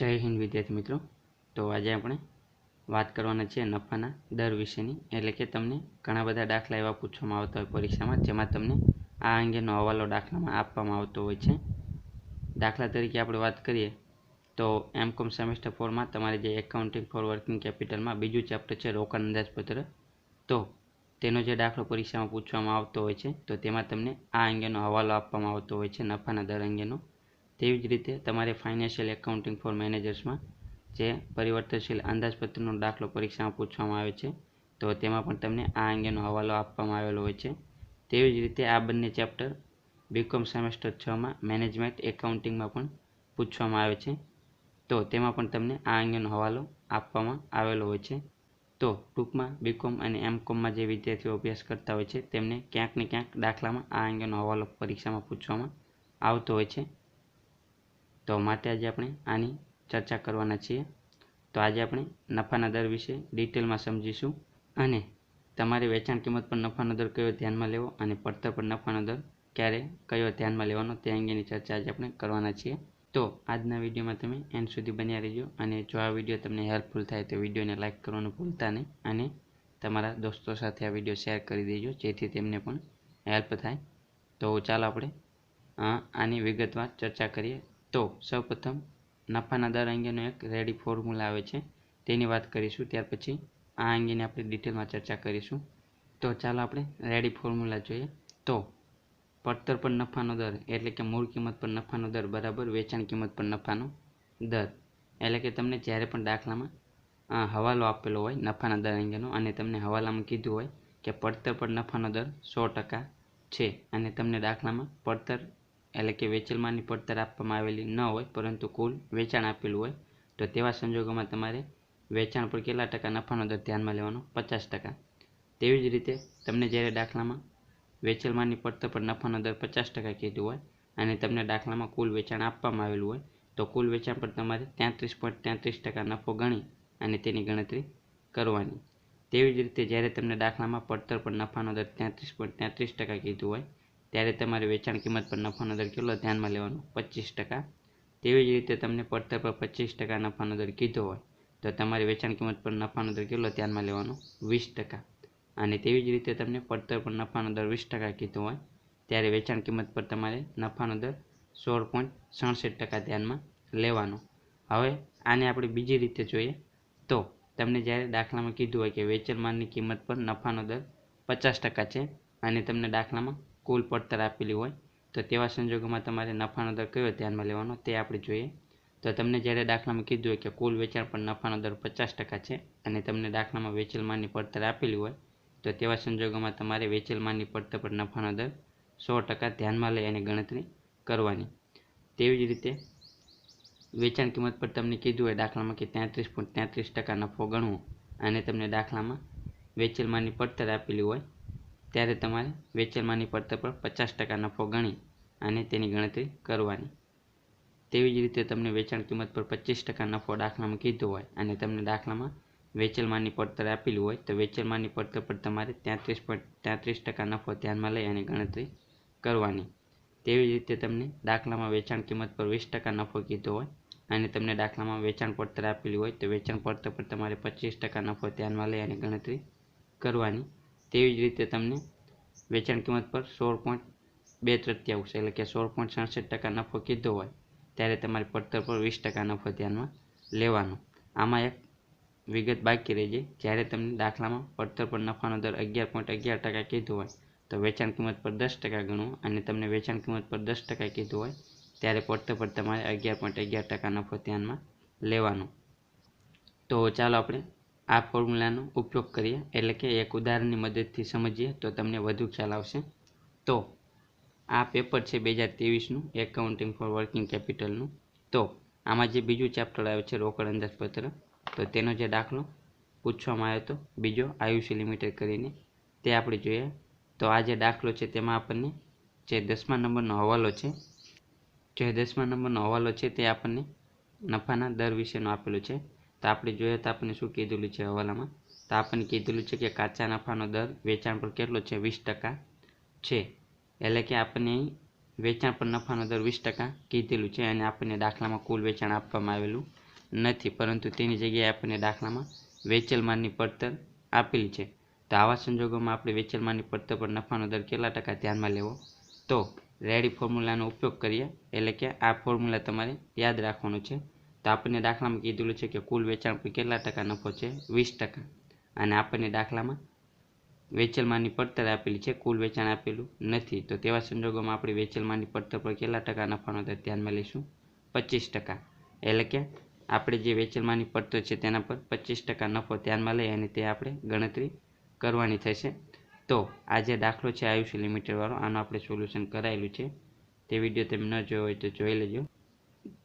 જય હિન્દ, વિદ્યાર્થી મિત્રો. તો આજે આપણે વાત કરવાના છે નફાના દર વિશેની. એટલે કે તમને ઘણા બધા દાખલા એવા પૂછવામાં આવતા હોય પરીક્ષામાં, જેમાં તમને આ અંગેનો હવાલો દાખલામાં આપવામાં આવતો હોય છે. દાખલા તરીકે આપણે વાત કરીએ તો એમ કોમ સેમેસ્ટર ફોરમાં તમારે જે એકાઉન્ટિંગ ફોર વર્કિંગ કેપિટલમાં બીજું ચેપ્ટર છે, રોકાણ અંદાજપત્ર. તો તેનો જે દાખલો પરીક્ષામાં પૂછવામાં આવતો હોય છે, તો તેમાં તમને આ અંગેનો હવાલો આપવામાં આવતો હોય છે, નફાના દર અંગેનો. તેવી જ રીતે તમારે ફાઇનાન્શિયલ એકાઉન્ટિંગ ફોર મેનેજર્સમાં જે પરિવર્તનશીલ અંદાજપત્રનો દાખલો પરીક્ષામાં પૂછવામાં આવે છે, તો તેમાં પણ તમને આ અંગેનો હવાલો આપવામાં આવેલો હોય છે. તેવી જ રીતે આ બંને ચેપ્ટર બીકોમ સેમેસ્ટર છમાં મેનેજમેન્ટ એકાઉન્ટિંગમાં પણ પૂછવામાં આવે છે. તો તેમાં પણ તમને આ અંગેનો હવાલો આપવામાં આવેલો હોય છે. તો ટૂંકમાં બીકોમ અને એમ કોમમાં જે વિદ્યાર્થીઓ અભ્યાસ કરતા હોય છે, તેમને ક્યાંક ને ક્યાંક દાખલામાં આ અંગેનો હવાલો પરીક્ષામાં પૂછવામાં આવતો હોય છે. તો માટે આજે આપણે આની ચર્ચા કરવાના છીએ. તો આજે આપણે નફાના દર વિશે ડિટેલમાં સમજીશું અને તમારે વેચાણ કિંમત પર નફાનો દર કયો ધ્યાનમાં લેવો અને પડતર પર નફાનો દર ક્યારે કયો ધ્યાનમાં લેવાનો તે અંગેની ચર્ચા આજે આપણે કરવાના છીએ. તો આજના વિડીયોમાં તમે એન્ડ સુધી બન્યા રહેજો અને જો આ વીડિયો તમને હેલ્પફુલ થાય તો વિડીયોને લાઇક કરવાનું ભૂલતા નહીં અને તમારા દોસ્તો સાથે આ વીડિયો શેર કરી દેજો જેથી તેમને પણ હેલ્પ થાય. તો ચાલો આપણે આની વિગતવાર ચર્ચા કરીએ. તો સૌપ્રથમ નફાના દર અંગેનો એક રેડી ફોર્મ્યુલા આવે છે. તેની વાત કરીશું, ત્યાર પછી આ અંગેની આપણે ડિટેલમાં ચર્ચા કરીશું. તો ચાલો આપણે રેડી ફોર્મ્યુલા જોઈએ. તો પડતર પર નફાનો દર, એટલે કે મૂળ કિંમત પર નફાનો દર બરાબર, વેચાણ કિંમત પર નફાનો દર. એટલે કે તમને જ્યારે પણ દાખલામાં હવાલો આપેલો હોય નફાના દર અંગેનો, અને તમને હવાલામાં કીધું હોય કે પડતર પર નફાનો દર સો ટકા છે, અને તમને દાખલામાં પડતર એટલે કે વેચેલમાંની પડતર આપવામાં આવેલી ન હોય, પરંતુ કુલ વેચાણ આપેલું હોય, તો તેવા સંજોગોમાં તમારે વેચાણ પર કેટલા ટકા નફાનો દર ધ્યાનમાં લેવાનો? પચાસ ટકા. તેવી જ રીતે તમને જ્યારે દાખલામાં વેચલમાની પડતર પર નફાનો દર પચાસ ટકા કીધું હોય અને તમને દાખલામાં કુલ વેચાણ આપવામાં આવેલું હોય, તો કુલ વેચાણ પર તમારે તેત્રીસ પોઈન્ટ તેત્રીસ ટકા નફો ગણી અને તેની ગણતરી કરવાની. તેવી જ રીતે જ્યારે તમને દાખલામાં પડતર પર નફાનો દર તેત્રીસ પોઈન્ટ તેત્રીસ ટકા કીધું હોય ત્યારે તમારે વેચાણ કિંમત પર નફાનો દર કેટલો ધ્યાનમાં લેવાનો? પચીસ ટકા. તેવી જ રીતે તમને પડતર પર પચીસ ટકા નફાનો દર કીધો હોય, તો તમારે વેચાણ કિંમત પર નફાનો દર કેટલો ધ્યાનમાં લેવાનો? વીસ ટકા. અને તેવી જ રીતે તમને પડતર પર નફાનો દર વીસ ટકા કીધો હોય, ત્યારે વેચાણ કિંમત પર તમારે નફાનો દર સોળ પોઈન્ટ સડસઠ ટકા ધ્યાનમાં લેવાનો. હવે આને આપણે બીજી રીતે જોઈએ, તો તમને જ્યારે દાખલામાં કીધું હોય કે વેચાણ માલની કિંમત પર નફાનો દર પચાસ ટકા છે, અને તમને દાખલામાં કુલ પડતર આપેલી હોય, તો તેવા સંજોગોમાં તમારે નફાનો દર કયો ધ્યાનમાં લેવાનો તે આપણે જોઈએ. તો તમને જ્યારે દાખલામાં કીધું હોય કે કુલ વેચાણ પર નફાનો દર પચાસ ટકા છે અને તમને દાખલામાં વેચેલ માલની પડતર આપેલી હોય, તો તેવા સંજોગોમાં તમારે વેચેલ માલની પડતર પર નફાનો દર સો ટકા ધ્યાનમાં લઈ અને ગણતરી કરવાની. તેવી જ રીતે વેચાણ કિંમત પર તમને કીધું હોય દાખલામાં કે તેત્રીસ પોઈન્ટ તેત્રીસ ટકા નફો ગણવો અને તમને દાખલામાં વેચેલ માલની પડતર આપેલી હોય ત્યારે તમારે વેચેલમાંની પડતર પર પચાસ ટકા નફો ગણી અને તેની ગણતરી કરવાની. તેવી જ રીતે તમને વેચાણ કિંમત પર પચીસ ટકા નફો દાખલામાં કીધો હોય અને તમને દાખલામાં વેચેલમાંની પડતર આપેલી હોય, તો વેચેલમાંની પડતર પર તમારે ત્યાંત્રીસ પોઈન્ટ ત્યાંત્રીસ ટકા નફો ધ્યાનમાં લઈ અને ગણતરી કરવાની. તેવી જ રીતે તમને દાખલામાં વેચાણ કિંમત પર વીસ ટકા નફો કીધો હોય અને તમને દાખલામાં વેચાણ પડતર આપેલી હોય, તો વેચાણ પડતર પર તમારે પચીસ ટકા નફો ધ્યાનમાં લઈ અને ગણતરી કરવાની. તેવી જ રીતે તમને વેચાણ કિંમત પર સોળ પોઈન્ટ બે તૃતીયાંશ એટલે કે સોળ પોઈન્ટ સડસઠ ટકા નફો કીધો હોય, ત્યારે તમારે પડતર પર વીસ ટકા નફો ધ્યાનમાં લેવાનો. આમાં એક વિગત બાકી રહી જાય જ્યારે તમને દાખલામાં પડતર પર નફાનો દર અગિયાર પોઈન્ટ અગિયાર ટકા કીધું હોય, તો વેચાણ કિંમત પર દસ ટકા ગણવું અને તમને વેચાણ કિંમત પર દસ ટકા કીધું હોય, ત્યારે પડતર પર તમારે અગિયાર પોઈન્ટ અગિયાર ટકા નફો ધ્યાનમાં લેવાનો. તો ચાલો આપણે આ ફોર્મ્યુલાનો ઉપયોગ કરીએ. એટલે કે એક ઉદાહરણની મદદથી સમજીએ તો તમને વધુ ખ્યાલ આવશે. તો આ પેપર છે બે હજાર ત્રેવીસનું એકાઉન્ટિંગ ફોર વર્કિંગ કેપિટલનું તો આમાં જે બીજું ચેપ્ટર આવે છે રોકડ અંદાજપત્ર, તો તેનો જે દાખલો પૂછવામાં આવ્યો હતો, બીજો આયુષી લિમિટેડ કરીને, તે આપણે જોઈએ. તો આ જે દાખલો છે તેમાં આપણને જે દસમા નંબરનો હવાલો છે, જે દસમા નંબરનો હવાલો છે તે આપણને નફાના દર વિશેનો આપેલો છે. તો આપણે જોઈએ તો આપણને શું કીધેલું છે હવાલામાં? તો આપણને કીધેલું છે કે કાચા નફાનો દર વેચાણ પર કેટલો છે? વીસ ટકા છે. એટલે કે આપણને વેચાણ પર નફાનો દર વીસ ટકા કીધેલું છે અને આપણને દાખલામાં કુલ વેચાણ આપવામાં આવેલું નથી. પરંતુ તેની જગ્યાએ આપણને દાખલામાં વેચેલ માલની પડતર આપેલી છે. તો આવા સંજોગોમાં આપણે વેચેલ માલની પડતર પર નફાનો દર કેટલા ટકા ધ્યાનમાં લેવો? તો રેડી ફોર્મ્યુલાનો ઉપયોગ કરીએ. એટલે કે આ ફોર્મ્યુલા તમારે યાદ રાખવાનું છે. તો આપણને દાખલામાં કીધેલું છે કે કુલ વેચાણ પર કેટલા ટકા નફો છે? વીસ ટકા. અને આપણને દાખલામાં વેચેલમાંની પડતર આપેલી છે, કુલ વેચાણ આપેલું નથી. તો તેવા સંજોગોમાં આપણે વેચેલમાંની પડતર પર કેટલા ટકા નફાનો દર ધ્યાનમાં લઈશું? પચીસ ટકા. એટલે કે આપણે જે વેચલમાની પડતર છે તેના પર પચીસ ટકા નફો ધ્યાનમાં લઈ અને તે આપણે ગણતરી કરવાની થશે. તો આ જે દાખલો છે આયુષ્ય લિમિટેડવાળો, આનું આપણે સોલ્યુશન કરાયેલું છે. તે વીડિયો તમે ન જોયો હોય તો જોઈ લેજો.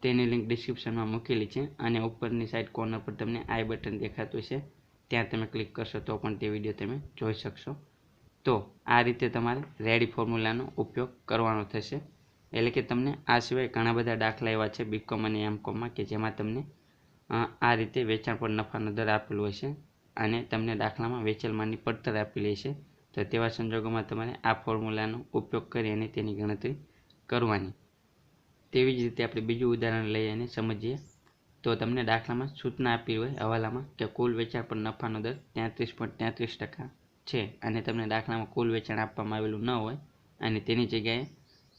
તેની લિંક ડિસ્ક્રિપ્શનમાં મૂકેલી છે અને ઉપરની સાઈડ કોર્નર પર તમને આઈ બટન દેખાતું છે ત્યાં તમે ક્લિક કરશો તો પણ તે વીડિયો તમે જોઈ શકશો. તો આ રીતે તમારે રેડી ફોર્મ્યુલાનો ઉપયોગ કરવાનો થશે. એટલે કે તમને આ સિવાય ઘણા બધા દાખલા એવા છે બીકોમ અને એમકોમમાં કે જેમાં તમને આ રીતે વેચાણ પર નફાનો દર આપેલો હોય છે અને તમને દાખલામાં વેચેલ પડતર આપેલી છે તો તેવા સંજોગોમાં તમારે આ ફોર્મ્યુલાનો ઉપયોગ કરી અને તેની ગણતરી કરવાની. તેવી જ રીતે આપણે બીજું ઉદાહરણ લઈ અને સમજીએ. તો તમને દાખલામાં સૂચના આપી હોય હવાલામાં કે કુલ વેચાણ પર નફાનો દર તેત્રીસ પોઈન્ટ તેત્રીસ ટકા છે અને તમને દાખલામાં કુલ વેચાણ આપવામાં આવેલું ન હોય અને તેની જગ્યાએ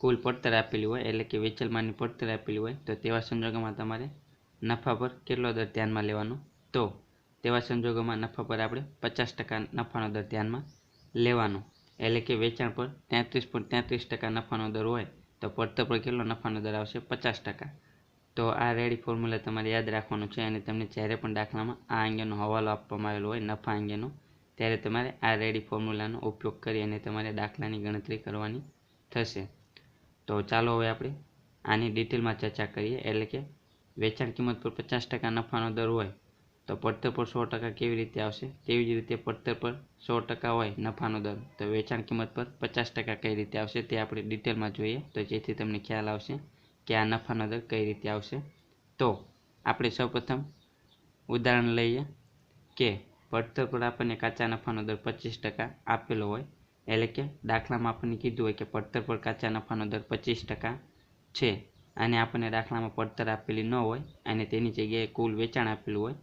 કુલ પડતર આપેલી હોય એટલે કે વેચલમાંની પડતર આપેલી હોય તો તેવા સંજોગોમાં તમારે નફા પર કેટલો દર ધ્યાનમાં લેવાનો? તો તેવા સંજોગોમાં નફા પર આપણે પચાસ ટકા નફાનો દર ધ્યાનમાં લેવાનો. એટલે કે વેચાણ પર તેત્રીસ પોઈન્ટ તેત્રીસ ટકા નફાનો દર હોય તો પડતર પર કેટલો નફાનો દર આવશે? પચાસ ટકા. તો આ રેડી ફોર્મ્યુલા તમારે યાદ રાખવાનું છે અને તમને જ્યારે પણ દાખલામાં આ અંગેનો હવાલો આપવામાં આવેલો હોય, નફા અંગેનો, ત્યારે તમારે આ રેડી ફોર્મ્યુલાનો ઉપયોગ કરી અને તમારે દાખલાની ગણતરી કરવાની થશે. તો ચાલો હવે આપણે આની ડિટેલમાં ચર્ચા કરીએ. એટલે કે વેચાણ કિંમત પર પચાસ ટકા નફાનો દર હોય તો પડતર પર સો ટકા કેવી રીતે આવશે? તેવી જ રીતે પડતર પર સો ટકા હોય નફાનો દર. તો વેચાણ કિંમત પર પચાસ ટકા કઈ રીતે આવશે તે આપણે ડિટેલમાં જોઈએ. તો જેથી તમને ખ્યાલ આવશે કે આ નફાનો દર કઈ રીતે આવશે. તો આપણે સૌપ્રથમ ઉદાહરણ લઈએ કે પડતર પર આપણને કાચા નફાનો દર પચીસ ટકા આપેલો હોય. એટલે કે દાખલામાં આપણને કીધું હોય કે પડતર પર કાચા નફાનો દર પચીસ ટકા છે. અને આપણને દાખલામાં પડતર આપેલી ન હોય અને તેની જગ્યાએ કુલ વેચાણ આપેલું હોય.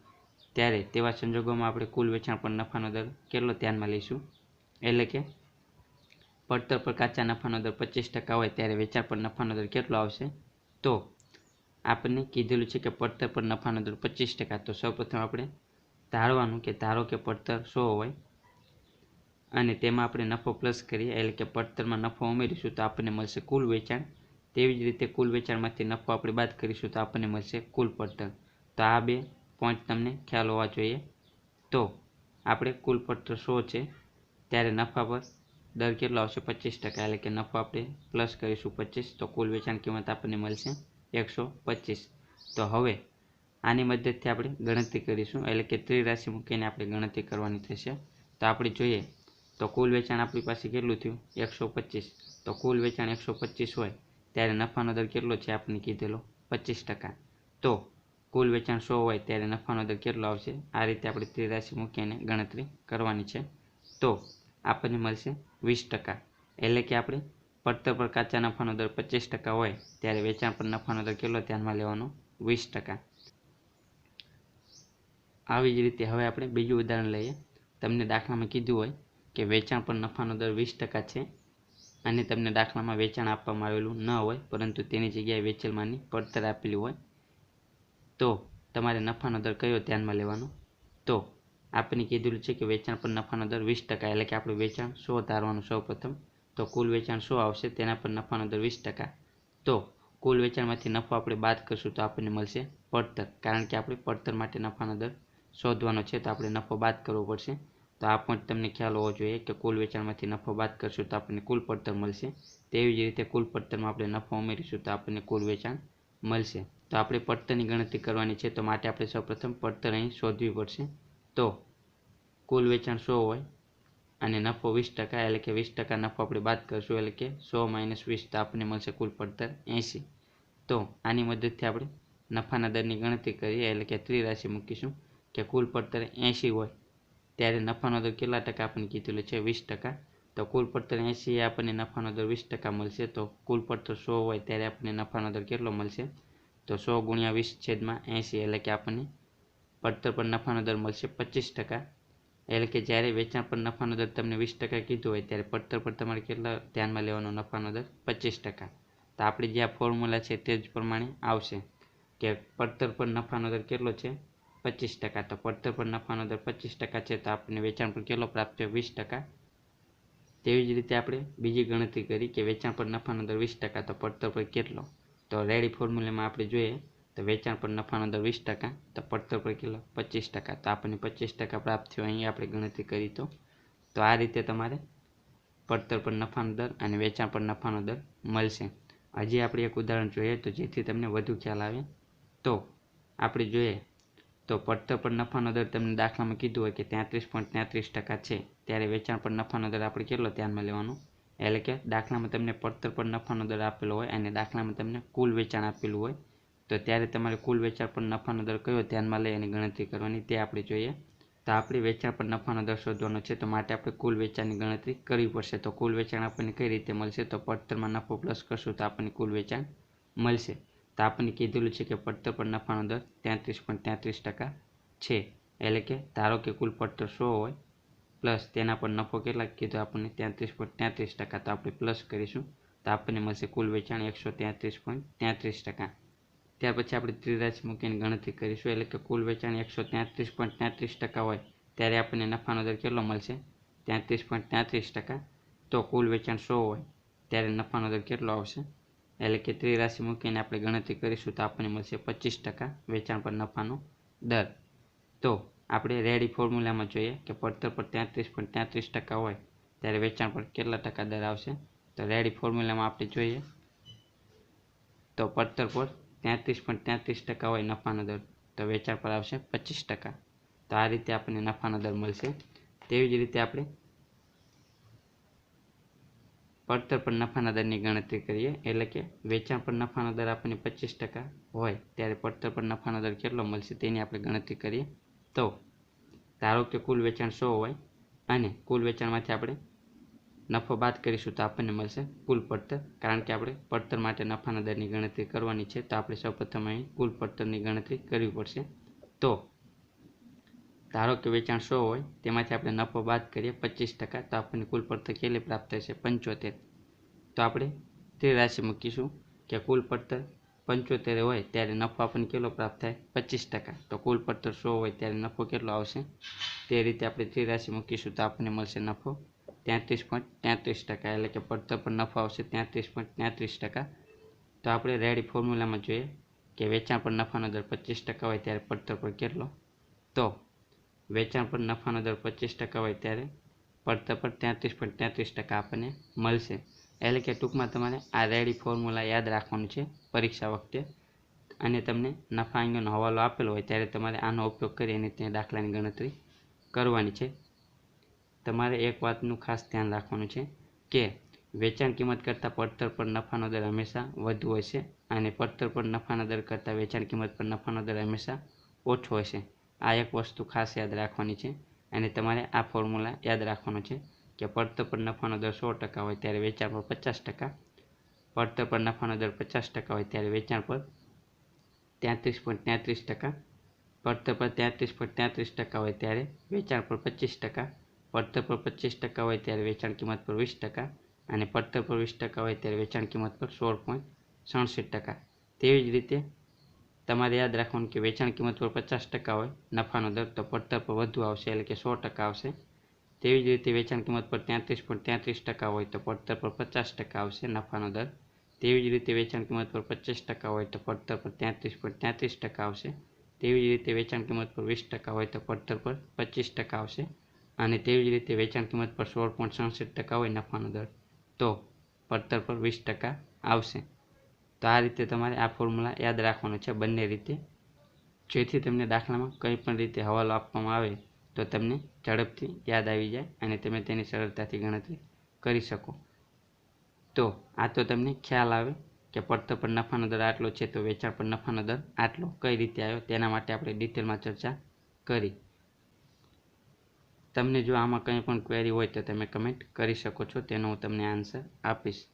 ત્યારે તેવા સંજોગોમાં આપણે કુલ વેચાણ પર નફાનો દર કેટલો ધ્યાનમાં લઈશું? એટલે કે પડતર પર કાચા નફાનો દર પચીસ ટકા હોય ત્યારે વેચાણ પર નફાનો દર કેટલો આવશે? તો આપણને કીધેલું છે કે પડતર પર નફાનો દર પચીસ ટકા. તો સૌપ્રથમ આપણે ધારવાનું કે ધારો કે પડતર સો હોય અને તેમાં આપણે નફો પ્લસ કરીએ, એટલે કે પડતરમાં નફો ઉમેરીશું, તો આપણને મળશે કુલ વેચાણ. તેવી જ રીતે કુલ વેચાણમાંથી નફો આપણે બાદ કરીશું, તો આપણને મળશે કુલ પડતર. તો આ બે પોઈન્ટ તમને ખ્યાલ હોવા જોઈએ. તો આપણે કુલ પત્ર સો છે. ત્યારે નફા પર દર કેટલો આવશે? પચીસ ટકા. એટલે કે નફો આપણે પ્લસ કરીશું પચીસ. તો કુલ વેચાણ કિંમત આપણને મળશે એકસો પચીસ. તો હવે આની મદદથી આપણે ગણતરી કરીશું. એટલે કે ત્રિરાશિ મૂકીને આપણે ગણતરી કરવાની થશે. તો આપણે જોઈએ. તો કુલ વેચાણ આપણી પાસે કેટલું થયું? એકસો પચીસ. તો કુલ વેચાણ એકસો પચીસ હોય, ત્યારે નફાનો દર કેટલો છે? આપણને કીધેલો પચીસ ટકા. તો કુલ વેચાણ સો હોય ત્યારે નફાનો દર કેટલો આવશે? આ રીતે આપણે ત્રિરાશિ મૂકીને ગણતરી કરવાની છે. તો આપણને મળશે વીસ ટકા. એટલે કે આપણે પડતર પર કાચા નફાનો દર પચીસ ટકા હોય ત્યારે વેચાણ પર નફાનો દર કેટલો ધ્યાનમાં લેવાનો? વીસ ટકા. આવી જ રીતે હવે આપણે બીજું ઉદાહરણ લઈએ. તમને દાખલામાં કીધું હોય કે વેચાણ પર નફાનો દર વીસ ટકા છે અને તમને દાખલામાં વેચાણ આપવામાં આવેલું ન હોય, પરંતુ તેની જગ્યાએ વેચેલમાંની પડતર આપેલી હોય. તો તમારે નફાનો દર કયો ધ્યાનમાં લેવાનો? તો આપણે કીધેલું છે કે વેચાણ પર નફાનો દર વીસ ટકા, એટલે કે આપણું વેચાણ સો ધારવાનું સૌ પ્રથમ? તો કુલ વેચાણ સો આવશે? તેના પર નફાનો દર વીસ ટકા. તો કુલ વેચાણમાંથી નફો આપણે બાદ કરશું તો આપણને મળશે પડતર. કારણ કે આપણે પડતર માટે નફાનો દર શોધવાનો છે તો આપણે નફો બાદ કરવો પડશે. તો આ પણ તમને ખ્યાલ હોવો જોઈએ કે કુલ વેચાણમાંથી નફો બાદ કરશું તો આપણને કુલ પડતર મળશે. તેવી જ રીતે કુલ પડતરમાં આપણે નફો ઉમેરીશું તો આપણને કુલ વેચાણ મળશે. તો આપણે પડતરની ગણતરી કરવાની છે, તો માટે આપણે સૌપ્રથમ પડતર અહીં શોધવી પડશે. તો કુલ વેચાણ સો હોય અને નફો વીસ ટકા, એટલે કે વીસ ટકા નફો આપણે બાદ કરશું, એટલે કે સો માઇનસ વીસ તો આપણને મળશે કુલ પડતર એંસી તો આની મદદથી આપણે નફાના દરની ગણતરી કરીએ, એટલે કે ત્રિરાશિ મૂકીશું કે કુલ પડતર એંસી હોય. ત્યારે નફાનો દર કેટલા ટકા આપણને કીધેલું છે? વીસ ટકા. તો કુલ પડતર એંસી આપણને નફાનો દર વીસ ટકા મળશે. તો કુલ પડતર સો હોય, ત્યારે આપણને નફાનો દર કેટલો મળશે? તો સો ગુણ્યા વીસ છેદમાં એંસી એટલે કે આપણને પડતર પર નફાનો દર મળશે પચીસ ટકા. એટલે કે જ્યારે વેચાણ પર નફાનો દર તમને વીસ ટકા કીધું હોય ત્યારે પડતર પર તમારે કેટલા ધ્યાનમાં લેવાનો નફાનો દર? પચીસ ટકા. તો આપણે જે આ ફોર્મ્યુલા છે તે જ પ્રમાણે આવશે કે પડતર પર નફાનો દર કેટલો છે? પચીસ ટકા. તો પડતર પર નફાનો દર પચીસ ટકા છે તો આપણને વેચાણ પર કેટલો પ્રાપ્ત થયો? વીસ ટકા. તેવી જ રીતે આપણે બીજી ગણતરી કરી કે વેચાણ પર નફાનો દર વીસ ટકા. તો પડતર પર કેટલો? તો રેડી ફોર્મ્યુલામાં આપણે જોઈએ, તો વેચાણ પર નફાનો દર વીસ ટકા, તો પડતર પર કિલો પચીસ ટકા. તો આપણને પચીસ ટકા પ્રાપ્ત થયો અહીં આપણે ગણતરી કરી તો. તો આ રીતે તમારે પડતર પર નફાનો દર અને વેચાણ પર નફાનો દર મળશે. હજી આપણે એક ઉદાહરણ જોઈએ, તો જેથી તમને વધુ ખ્યાલ આવે. તો આપણે જોઈએ, તો પડતર પર નફાનો દર તમને દાખલામાં કીધું હોય કે તેત્રીસ પોઈન્ટ તેત્રીસ ટકા છે. ત્યારે વેચાણ પર નફાનો દર આપણે કેટલો ધ્યાનમાં લેવાનો? એટલે કે દાખલામાં તમને પડતર પર નફાનો દર આપેલો હોય અને દાખલામાં તમને કુલ વેચાણ આપેલું હોય, તો ત્યારે તમારે કુલ વેચાણ પર નફાનો દર કયો ધ્યાનમાં લઈ એની ગણતરી કરવાની તે આપણે જોઈએ. તો આપણે વેચાણ પર નફાનો દર શોધવાનો છે, તો માટે આપણે કુલ વેચાણની ગણતરી કરવી પડશે. તો કુલ વેચાણ આપણને કઈ રીતે મળશે? તો પડતરમાં નફો પ્લસ કરશું તો આપણને કુલ વેચાણ મળશે. તો આપણને કીધેલું છે કે પડતર પર નફાનો દર તેત્રીસ પોઈન્ટ તેત્રીસ ટકા છે. એટલે કે ધારો કે કુલ પડતર સો હોય પ્લસ તેના પર નફો કેટલા કીધો આપણને તેત્રીસ પોઈન્ટ તેત્રીસ ટકા. તો આપણે પ્લસ કરીશું. તો આપણને મળશે કુલ વેચાણ એકસો તેત્રીસ પોઈન્ટ તેત્રીસ ટકા. ત્યાર પછી આપણે ત્રિરાશ મૂકીને ગણતરી કરીશું. એટલે કે કુલ વેચાણ એકસો તેત્રીસ પોઈન્ટ તેત્રીસ ટકા હોય, ત્યારે આપણને નફાનો દર કેટલો મળશે? તેત્રીસ પોઈન્ટ તેત્રીસ ટકા. તો કુલ વેચાણ સો હોય, ત્યારે નફાનો દર કેટલો આવશે? એટલે કે ત્રિરાશી મૂકીને આપણે ગણતરી કરીશું, તો આપણને મળશે પચીસ ટકા વેચાણ પર નફાનો દર. તો આપણે રેડી ફોર્મ્યુલામાં જોઈએ કે પડતર પર તેત્રીસ પોઈન્ટ તેત્રીસ ટકા હોય, ત્યારે વેચાણ પર કેટલા ટકા દર આવશે? તો રેડી ફોર્મ્યુલામાં આપણે જોઈએ તો પડતર પર તેત્રીસ પોઈન્ટ તેત્રીસ ટકા હોય નફાનો દર, તો વેચાણ પર આવશે પચીસ ટકા. તો આ રીતે આપણને નફાનો દર મળશે. તેવી જ રીતે આપણે પડતર પર નફાના દરની ગણતરી કરીએ, એટલે કે વેચાણ પર નફાનો દર આપણને પચીસ ટકા હોય, ત્યારે પડતર પર નફાનો દર કેટલો મળશે તેની આપણે ગણતરી કરીએ. તો ધારો કે કુલ વેચાણ સો હોય અને કુલ વેચાણમાંથી આપણે નફો બાદ કરીશું તો આપણને મળશે કુલ પડતર. કારણ કે આપણે પડતર માટે નફાના દરની ગણતરી કરવાની છે તો આપણે સૌપ્રથમ અહીં કુલ પડતરની ગણતરી કરવી પડશે. તો ધારો કે વેચાણ સો હોય તેમાંથી આપણે નફો બાદ કરીએ પચીસ ટકા તો આપણને કુલ પડતર કેટલી પ્રાપ્ત થશે? પંચોતેર. તો આપણે તે રાશિ મૂકીશું કે કુલ પડતર પંચોતેર હોય ત્યારે નફો આપણને કેટલો પ્રાપ્ત થાય? પચીસ ટકા. તો કુલ પડતર સો હોય ત્યારે નફો કેટલો આવશે? તે રીતે આપણે ત્રિરાશિ મૂકીશું તો આપણને મળશે નફો તેત્રીસ પોઈન્ટ તેત્રીસ ટકા. એટલે કે પડતર પર નફો આવશે તેત્રીસ પોઈન્ટ તેત્રીસ ટકા. તો આપણે રેડી ફોર્મ્યુલામાં જોઈએ કે વેચાણ પર નફાનો દર પચીસ ટકા હોય ત્યારે પડતર પર કેટલો? તો વેચાણ પર નફાનો દર પચીસ ટકા હોય ત્યારે પડતર પર તેત્રીસ પોઈન્ટ તેત્રીસ ટકા આપણને મળશે. એટલે કે ટૂંકમાં તમારે આ રેડી ફોર્મ્યુલા યાદ રાખવાનું છે પરીક્ષા વખતે. અને તમને નફા અંગેનો હવાલો આપેલો હોય ત્યારે તમારે આનો ઉપયોગ કરી અને તે દાખલાની ગણતરી કરવાની છે. તમારે એક વાતનું ખાસ ધ્યાન રાખવાનું છે કે વેચાણ કિંમત કરતાં પડતર પર નફાનો દર હંમેશા વધુ હોય છે અને પડતર પર નફાના દર કરતાં વેચાણ કિંમત પર નફાનો દર હંમેશા ઓછો હોય છે. આ એક વસ્તુ ખાસ યાદ રાખવાની છે અને તમારે આ ફોર્મ્યુલા યાદ રાખવાનો છે. કે પડતર પર નફાનો દર સો ટકા હોય ત્યારે વેચાણ પર પચાસ ટકા, પડતર પર નફાનો દર પચાસ ટકા હોય ત્યારે વેચાણ પર તેત્રીસ પોઈન્ટ તેત્રીસ ટકા, પડતર પર તેત્રીસ પોઈન્ટ તેત્રીસ ટકા હોય ત્યારે વેચાણ પર પચીસ ટકા, પડતર પર પચીસ ટકા હોય ત્યારે વેચાણ કિંમત પર વીસ ટકા અને પડતર પર વીસ ટકા હોય ત્યારે વેચાણ કિંમત પર સોળ પોઈન્ટ સડસઠ ટકા. તેવી જ રીતે તમારે યાદ રાખવાનું કે વેચાણ કિંમત પર પચાસ ટકા હોય, નફાનો દર તો પડતર પર વધુ આવશે એટલે કે સો ટકા આવશે. તેવી જ રીતે વેચાણ કિંમત પર તેત્રીસ પોઈન્ટ તેત્રીસ ટકા હોય તો પડતર પર પચાસ ટકા આવશે નફાનો દર. તેવી જ રીતે વેચાણ કિંમત પર પચીસ ટકા હોય તો પડતર પર તેત્રીસ પોઈન્ટ તેત્રીસ ટકા આવશે. તેવી જ રીતે વેચાણ કિંમત પર વીસ ટકા હોય તો પડતર પર પચીસ ટકા આવશે. અને તેવી જ રીતે વેચાણ કિંમત પર સોળ પોઈન્ટ સડસઠ ટકા હોય નફાનો દર. તો પડતર પર વીસ ટકા આવશે. તો આ રીતે તમારે આ ફોર્મ્યુલા યાદ રાખવાનો છે બંને રીતે. જેથી તમને દાખલામાં કંઈ પણ રીતે હવાલો આપવામાં આવે તો તમને ઝડપથી યાદ આવી જાય અને તમે તેની સરળતાથી ગણતરી કરી શકો. તો આ તો તમને ખ્યાલ આવે કે પડતર પર નફાનો દર આટલો છે તો વેચાણ પર નફાનો દર આટલો કઈ રીતે આવ્યો તેના માટે આપણે ડિટેલમાં ચર્ચા કરી. તમને જો આમાં કંઈ પણ ક્વેરી હોય તો તમે કમેન્ટ કરી શકો છો, તેનો હું તમને આન્સર આપીશ.